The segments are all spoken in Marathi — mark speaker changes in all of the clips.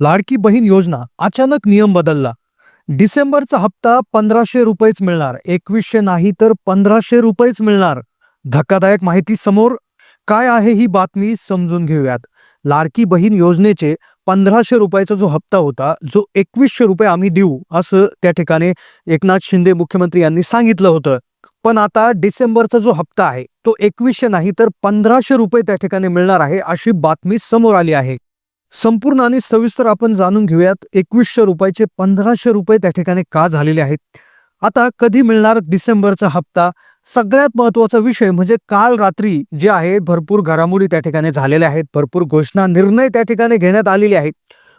Speaker 1: लाडकी बहीण योजना अचानक नियम बदलला. डिसेंबरचा हप्ता पंधराशे रुपयेच मिळणार. एकवीसशे नाही तर पंधराशे रुपयेच मिळणार. धक्कादायक माहिती समोर. काय आहे ही बातमी समजून घेऊयात. लाडकी बहीण योजनेचे पंधराशे रुपयाचा जो हप्ता होता जो एकवीसशे रुपये आम्ही देऊ असं त्या ठिकाणी एकनाथ शिंदे मुख्यमंत्री यांनी सांगितलं होतं. पण आता डिसेंबरचा जो हप्ता आहे तो एकवीसशे नाही तर पंधराशे रुपये त्या ठिकाणी मिळणार आहे अशी बातमी समोर आली आहे. संपूर्ण आणि सविस्तर आपण जाणून घेऊयात एकवीसशे रुपयाचे पंधराशे रुपये त्या ठिकाणी का झालेले आहेत. आता कधी मिळणार डिसेंबरचा हप्ता? सगळ्यात महत्त्वाचा विषय म्हणजे काल रात्री जे आहे भरपूर घडामोडी त्या ठिकाणी झालेल्या आहेत. भरपूर घोषणा निर्णय त्या ठिकाणी घेण्यात आलेले आहेत.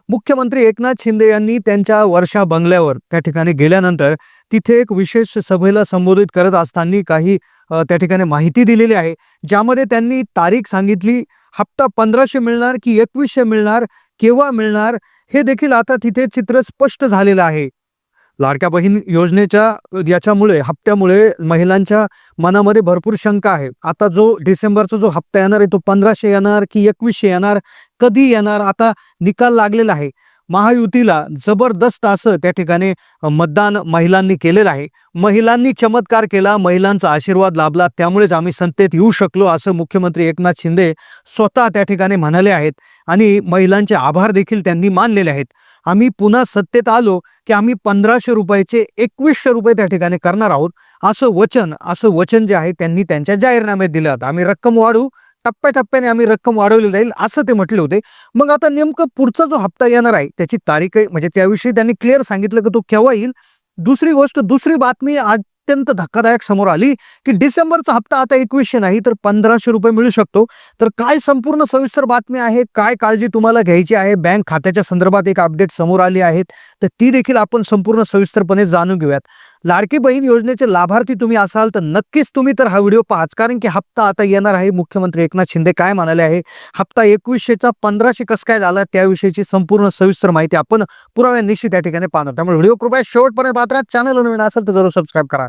Speaker 1: मुख्यमंत्री एकनाथ शिंदे यांनी त्यांच्या वर्षा बंगल्यावर त्या ठिकाणी गेल्यानंतर तिथे एक विशेष सभेला संबोधित करत असताना काही त्या ठिकाणी माहिती दिलेली आहे. ज्यामध्ये त्यांनी तारीख सांगितली हप्ता पंधराशे मिळणार की एकवीसशे मिळणार केव्हा मिळणार हे देखील आता तिथे चित्र स्पष्ट झालेलं आहे. लाडक्या बहीण योजनेच्या याच्यामुळे हप्त्यामुळे महिलांच्या मनामध्ये भरपूर शंका आहे. आता जो डिसेंबरचा जो हप्ता येणार आहे तो पंधराशे येणार की एकवीसशे येणार कधी येणार आता निकाल लागलेला आहे. महायुतीला जबरदस्त असं त्या ठिकाणी मतदान महिलांनी केलेलं आहे. महिलांनी चमत्कार केला महिलांचा आशीर्वाद लाभला त्यामुळेच आम्ही संतेत येऊ शकलो असं मुख्यमंत्री एकनाथ शिंदे स्वतः त्या ठिकाणी म्हणाले आहेत. आणि महिलांचे आभार देखील त्यांनी मानलेले आहेत. आम्ही पुन्हा सत्तेत आलो की आम्ही पंधराशे रुपयाचे एकवीसशे रुपये त्या ठिकाणी करणार आहोत. असं वचन असं वचन जे आहे त्यांनी त्यांच्या जाहीरनाम्यात दिलं आम्ही रक्कम वाढवू टप्प्याटप्प्याने आम्ही रक्कम वाढवली जाईल असं ते म्हटले होते. मग आता नेमकं पुढचा जो हप्ता येणार आहे त्याची तारीख आहे म्हणजे त्याविषयी त्यांनी क्लिअर सांगितलं की तो केव्हा येईल. दुसरी गोष्ट दुसरी बातमी अत्यंत धक्कादायक समोर आली की डिसेंबरचा हप्ता आता एकवीसशे नाही तर पंधराशे रुपये मिळू शकतो. तर काय संपूर्ण सविस्तर बातमी आहे काय काळजी तुम्हाला घ्यायची आहे? बँक खात्याच्या संदर्भात एक अपडेट समोर आली आहेत. तर ती देखील आपण संपूर्ण सविस्तरपणे जाणून घेऊयात. लाडकी बहीण योजनेचे लाभार्थी तुम्ही असाल तर नक्कीच तुम्ही तर हा व्हिडिओ पाहाच. कारण की हप्ता आता येणार आहे. मुख्यमंत्री एकनाथ शिंदे काय म्हणाले आहे? हप्ता एकवीसशेचा पंधराशे कसं काय झाला? त्याविषयीची संपूर्ण सविस्तर माहिती आपण पुराव्या निश्चित त्या ठिकाणी पाहणार. त्यामुळे व्हिडिओ कृपया शेवटपर्यंत पाहत राहा. चॅनल नवीन असेल तर जरूर सबस्क्राईब करा.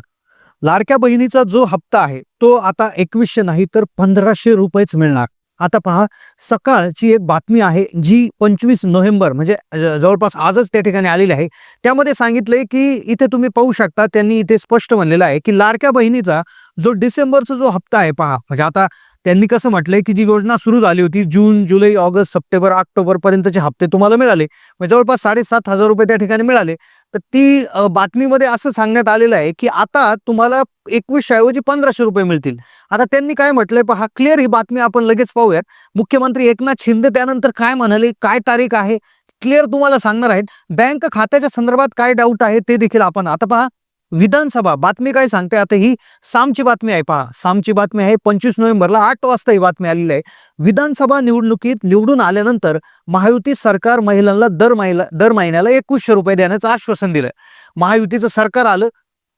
Speaker 1: लाडक्या बहिणीचा जो हप्ता आहे तो आता एकवीसशे नाही तर पंधराशे रुपयेच मिळणार. आता पहा सकाळची एक बातमी आहे जी पंचवीस नोव्हेंबर म्हणजे जवळपास आजच त्या ठिकाणी आलेली आहे. त्यामध्ये सांगितलंय की इथे तुम्ही पाहू शकता त्यांनी इथे स्पष्ट म्हणलेलं आहे की लाडक्या बहिणीचा जो डिसेंबरचा जो हप्ता आहे पहा म्हणजे आता त्यांनी कसं म्हटलंय की जी योजना सुरू झाली होती जून जुलै ऑगस्ट सप्टेंबर ऑक्टोबर पर्यंतचे हप्ते तुम्हाला मिळाले. म्हणजे जवळपास साडेसात हजार रुपये त्या ठिकाणी मिळाले. तर ती बातमीमध्ये असं सांगण्यात आलेलं आहे की आता तुम्हाला एकवीसशे ऐवजी पंधराशे रुपये मिळतील. आता त्यांनी काय म्हटलंय पहा क्लिअर ही बातमी आपण लगेच पाहूयात. मुख्यमंत्री एकनाथ शिंदे त्यानंतर काय म्हणाले काय तारीख आहे? क्लिअर तुम्हाला सांगणार आहेत. बँक खात्याच्या संदर्भात काय डाऊट आहे ते देखील आपण आता पहा. विधानसभा. बातमी काय सांगते? आता ही सामची बातमी आहे पहा. सामची बातमी आहे पंचवीस नोव्हेंबरला आठ वाजता ही बातमी आलेली आहे. विधानसभा निवडणुकीत निवडून आल्यानंतर महायुती सरकार महिलांना दर महिला दर महिन्याला एकवीसशे रुपये देण्याचं आश्वासन दिलं महायुतीचं सरकार आलं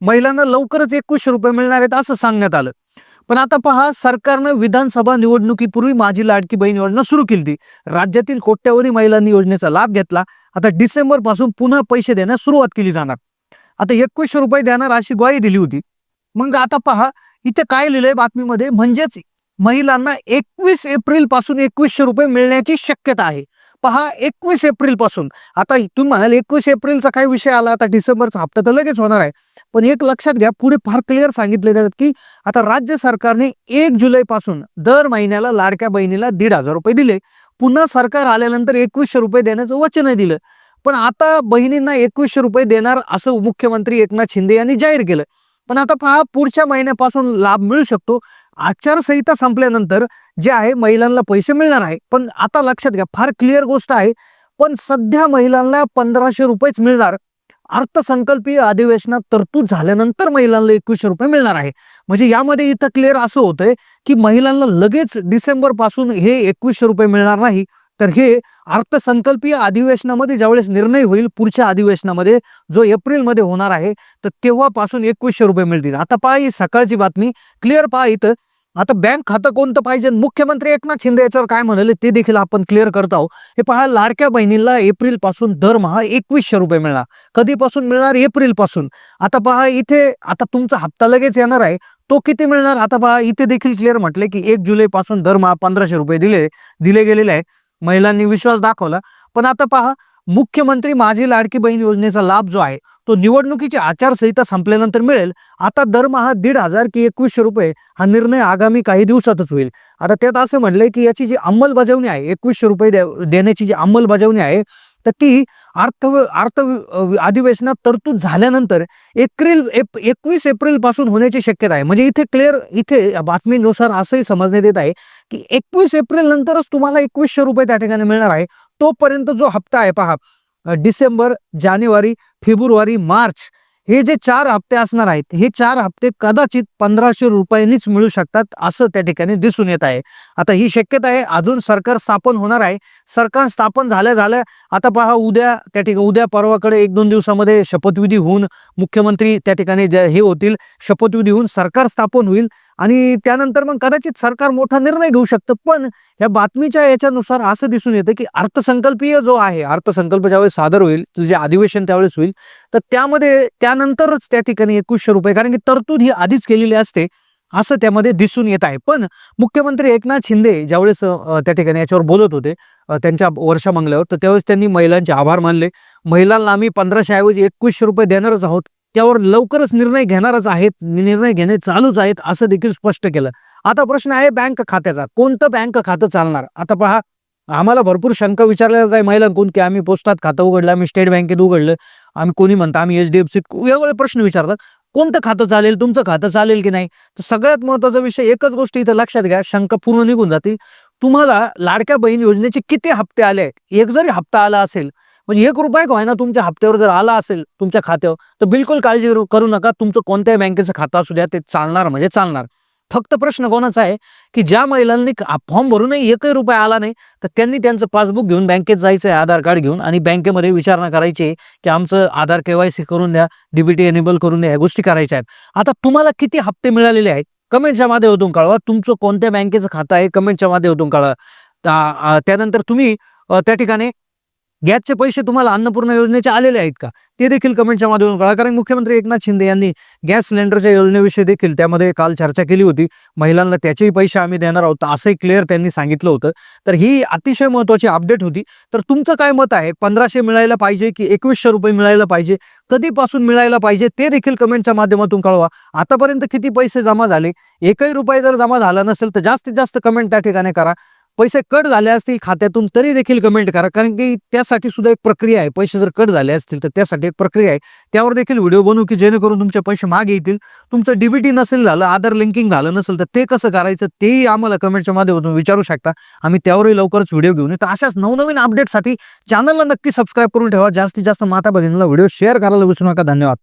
Speaker 1: महिलांना लवकरच एकवीसशे रुपये मिळणार आहेत असं सांगण्यात आलं. पण आता पहा सरकारनं विधानसभा निवडणुकीपूर्वी माझी लाडकी बहीण योजना सुरू केली ती राज्यातील कोट्यावधी महिलांनी योजनेचा लाभ घेतला. आता डिसेंबरपासून पुन्हा पैसे देण्यास सुरुवात केली जाणार. आता एकवीसशे रुपये देणार अशी ग्वाही दिली होती. मग आता पहा इथे काय लिहिलंय बातमीमध्ये? म्हणजेच महिलांना एकवीस एप्रिलपासून एकवीसशे रुपये मिळण्याची शक्यता आहे. पहा एकवीस एप्रिलपासून. आता तुम्ही म्हणाल एकवीस एप्रिलचा काय विषय आला? आता डिसेंबरचा हप्ता तर लगेच होणार आहे. पण एक लक्षात घ्या पुढे फार क्लिअर सांगितले जातात की आता राज्य सरकारने एक जुलैपासून दर महिन्याला लाडक्या बहिणीला दीड हजार रुपये दिले. पुन्हा सरकार आल्यानंतर एकवीसशे रुपये देण्याचं वचनही दिलं. पण आता बहिणींना एकवीसशे रुपये देणार असं मुख्यमंत्री एकनाथ शिंदे यांनी जाहीर केलं. पण आता पहा पुढच्या महिन्यापासून लाभ मिळू शकतो. आचारसंहिता संपल्यानंतर जे आहे महिलांना पैसे मिळणार आहे. पण आता लक्षात घ्या फार क्लिअर गोष्ट आहे. पण सध्या महिलांना पंधराशे रुपयेच मिळणार. अर्थसंकल्पीय अधिवेशनात तरतूद झाल्यानंतर महिलांना एकवीसशे रुपये मिळणार आहे. म्हणजे यामध्ये इथं क्लिअर असं होतंय की महिलांना लगेच डिसेंबरपासून हे एकवीसशे रुपये मिळणार नाही. तर हे अर्थसंकल्पीय अधिवेशनामध्ये ज्यावेळेस निर्णय होईल पुढच्या अधिवेशनामध्ये जो एप्रिलमध्ये होणार आहे तर तेव्हापासून एकवीसशे रुपये मिळतील. आता पहा ही सकाळची बातमी. क्लिअर पहा इथं. आता बँक खातं कोणतं पाहिजे? मुख्यमंत्री एकनाथ शिंदे याच्यावर काय म्हणाले ते देखील आपण क्लिअर करत आहोत. हे पहा लाडक्या बहिणीला एप्रिलपासून दरमहा एकवीसशे रुपये मिळणार. कधीपासून मिळणार? एप्रिलपासून आता पहा इथे आता तुमचा हप्ता लगेच येणार आहे. तो किती मिळणार? आता पहा इथे देखील क्लिअर म्हटले की एक जुलैपासून दरमहा पंधराशे रुपये दिले दिले गेलेले आहे. महिलांनी विश्वास दाखवला. पण आता पहा मुख्यमंत्री माझी लाडकी बहीण योजनेचा लाभ जो आहे तो निवडणुकीची आचारसंहिता संपल्यानंतर मिळेल. आता दरमहा दीड हजार की एकवीसशे रुपये हा निर्णय आगामी काही दिवसातच होईल. आता त्यात असं म्हणलंय की याची जी अंमलबजावणी आहे एकवीसशे रुपये द्या- देण्याची जी अंमलबजावणी आहे तर ती अर्थ अर्थ अधिवेशनात तरतूद झाल्यानंतर एप्रिल एप एकवीस एप्रिलपासून होण्याची शक्यता आहे. म्हणजे इथे क्लिअर इथे बातमीनुसार असंही समजण्यात येत आहे की एकवीस एप्रिल नंतरच तुम्हाला एकवीसशे रुपये त्या ठिकाणी मिळणार आहे. तोपर्यंत जो हप्ता आहे पहा डिसेंबर जानेवारी फेब्रुवारी मार्च हे जे चार हप्ते असणार आहेत हे चार हप्ते कदाचित पंधराशे रुपयांनीच मिळू शकतात असं त्या ठिकाणी दिसून येत आहे. आता ही शक्यता आहे अजून सरकार स्थापन होणार आहे. सरकार स्थापन झाल्या झाल्या आता पहा उद्या त्या ठिकाणी उद्या परवाकडे एक दोन दिवसामध्ये शपथविधी होऊन मुख्यमंत्री त्या ठिकाणी हे होतील शपथविधी होऊन सरकार स्थापन होईल आणि त्यानंतर मग कदाचित सरकार मोठा निर्णय घेऊ शकतं. पण या बातमीच्या याच्यानुसार असं दिसून येतं की अर्थसंकल्पीय जो आहे अर्थसंकल्प ज्यावेळेस सादर होईल जे अधिवेशन त्यावेळेस होईल तर त्यामध्ये त्यानंतरच त्या ठिकाणी एकवीसशे रुपये कारण की तरतूद ही आधीच केलेली असते असं त्यामध्ये दिसून येत आहे. पण मुख्यमंत्री एकनाथ शिंदे ज्यावेळेस त्या ठिकाणी याच्यावर बोलत होते त्यांच्या त्यांच्या वर्षामंगल्यावर तर त्यावेळेस त्यांनी महिलांचे आभार मानले. महिलांना आम्ही पंधराशे ऐवजी एकवीसशे रुपये देणारच आहोत. त्यावर लवकरच निर्णय घेणारच आहेत निर्णय घेणे चालूच आहेत असं देखील स्पष्ट केलं. आता प्रश्न आहे बँक खात्याचा कोणतं बँक खातं चालणार? आता पहा आम्हाला भरपूर शंका विचारल्या जात आहे महिलांकडून की आम्ही पोस्टात खातं उघडलं आम्ही स्टेट बँकेत उघडलं. आम्ही कोणी म्हणता आम्ही एच डी एफ सी वेगवेगळे प्रश्न विचारतात. कोणतं खातं चालेल तुमचं खातं चालेल की नाही? तर सगळ्यात महत्त्वाचा विषय एकच गोष्ट इथं लक्षात घ्या शंका पूर्ण निघून जातील. तुम्हाला लाडक्या बहीण योजनेचे किती हप्ते आले आहेत? एक जरी हप्ता आला असेल म्हणजे एक रुपया का ना तुमच्या हप्त्यावर जर आला असेल तुमच्या खात्यावर तर बिलकुल काळजी करू- करू नका. तुमचं कोणत्याही बँकेचं खातं असू द्या ते चालणार म्हणजे चालणार. फक्त प्रश्न कोणाचा आहे? की ज्या महिलांनी फॉर्म भरूनही एकही रुपया आला नाही तर त्यांनी त्यांचं पासबुक घेऊन बँकेत जायचं आहे आधार कार्ड घेऊन आणि बँकेमध्ये विचारणा करायची आहे की आमचं आधार केवायसी करून द्या डीबीटी एनेबल करून द्या ह्या गोष्टी करायच्या आहेत. आता तुम्हाला किती हप्ते मिळालेले आहेत? कमेंटच्या माध्यमातून कळवा. तुमचं कोणत्या बँकेचं खातं आहे? कमेंटच्या माध्यमातून कळवा. त्यानंतर तुम्ही त्या ठिकाणी गॅसचे पैसे तुम्हाला अन्नपूर्णा योजनेचे आलेले आहेत का? ते देखील कमेंटच्या माध्यमातून कळा. कारण मुख्यमंत्री एकनाथ शिंदे यांनी गॅस सिलेंडरच्या योजनेविषयी देखील त्यामध्ये काल चर्चा केली होती. महिलांना त्याचेही पैसे आम्ही देणार आहोत असंही क्लिअर त्यांनी सांगितलं होतं. तर ही अतिशय महत्त्वाची अपडेट होती. तर तुमचं काय मत आहे? पंधराशे मिळायला पाहिजे की एकवीसशे रुपये मिळायला पाहिजे? कधीपासून मिळायला पाहिजे? ते देखील कमेंटच्या माध्यमातून कळवा. आतापर्यंत किती पैसे जमा झाले? एकही रुपये जर जमा झाला नसेल तर जास्तीत जास्त कमेंट त्या ठिकाणी करा. पैसे कट झाले असतील खात्यातून तरी देखील कमेंट करा. कारण की त्यासाठी सुद्धा एक प्रक्रिया आहे. पैसे जर कट झाले असतील तर त्यासाठी एक प्रक्रिया आहे. त्यावर देखील व्हिडिओ बनवू की जेणेकरून तुमचे पैसे मागे येतील. तुमचं डीबीटी नसेल झालं आधार लिंकिंग झालं नसेल तर ते कसं करायचं तेही आम्हाला कमेंटच्या माध्यमातून विचारू शकता. आम्ही त्यावरही लवकरच व्हिडिओ घेऊन तर अशाच नवनवीन अपडेटसाठी चॅनलला नक्की सबस्क्राईब करून ठेवा. जास्तीत जास्त माता भगिनीला व्हिडिओ शेअर करायला विसरू नका. धन्यवाद.